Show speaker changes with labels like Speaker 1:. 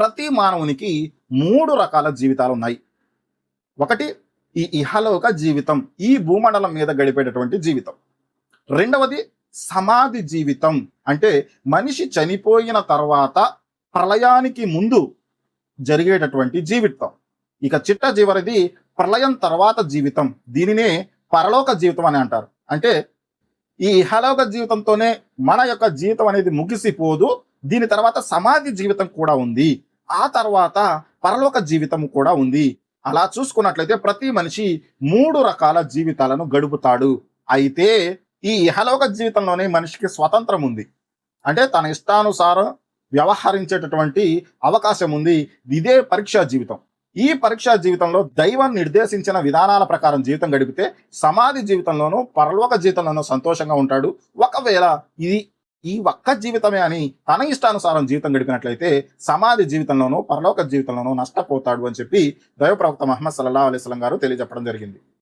Speaker 1: ప్రతి మానవునికి మూడు రకాల జీవితాలు ఉన్నాయి ఒకటి ఈ ఇహలోక జీవితం ఈ భూమండలం మీద గడిపేటటువంటి జీవితం. రెండవది సమాధి జీవితం. అంటే మనిషి చనిపోయిన తర్వాత ప్రళయానికి ముందు జరిగేటటువంటి జీవితం. ఇక చిట్ట చివరిది ప్రళయం తర్వాత జీవితం. దీనినే పరలోక జీవితం అని అంటారు. అంటే ఈ ఇహలోక జీవితంతోనే మన యొక్క జీవితం అనేది ముగిసిపోదు. దీని తర్వాత సమాధి జీవితం కూడా ఉంది. ఆ తర్వాత పరలోక జీవితం కూడా ఉంది. అలా చూసుకున్నట్లయితే ప్రతి మనిషి మూడు రకాల జీవితాలను గడుపుతాడు. అయితే ఈ ఇహలోక జీవితంలోనే మనిషికి స్వతంత్రం ఉంది. అంటే తన ఇష్టానుసారం వ్యవహరించేటటువంటి అవకాశం ఉంది. ఇదే పరీక్షా జీవితం. ఈ పరీక్షా జీవితంలో దైవం నిర్దేశించిన విధానాల ప్రకారం జీవితం గడిపితే సమాధి జీవితంలోనూ పరలోక జీవితంలోనూ సంతోషంగా ఉంటాడు. ఒకవేళ ఇది ఈ ఒక్క జీవితమే అని తన ఇష్టానుసారం జీవితం గడిపినట్లయితే సమాధి జీవితంలోనూ పరలోక జీవితంలోనూ నష్టపోతాడు అని చెప్పి దైవప్రవక్త మహమ్మద్ సల్లా అలైస్లం గారు తెలియజెప్పడం జరిగింది.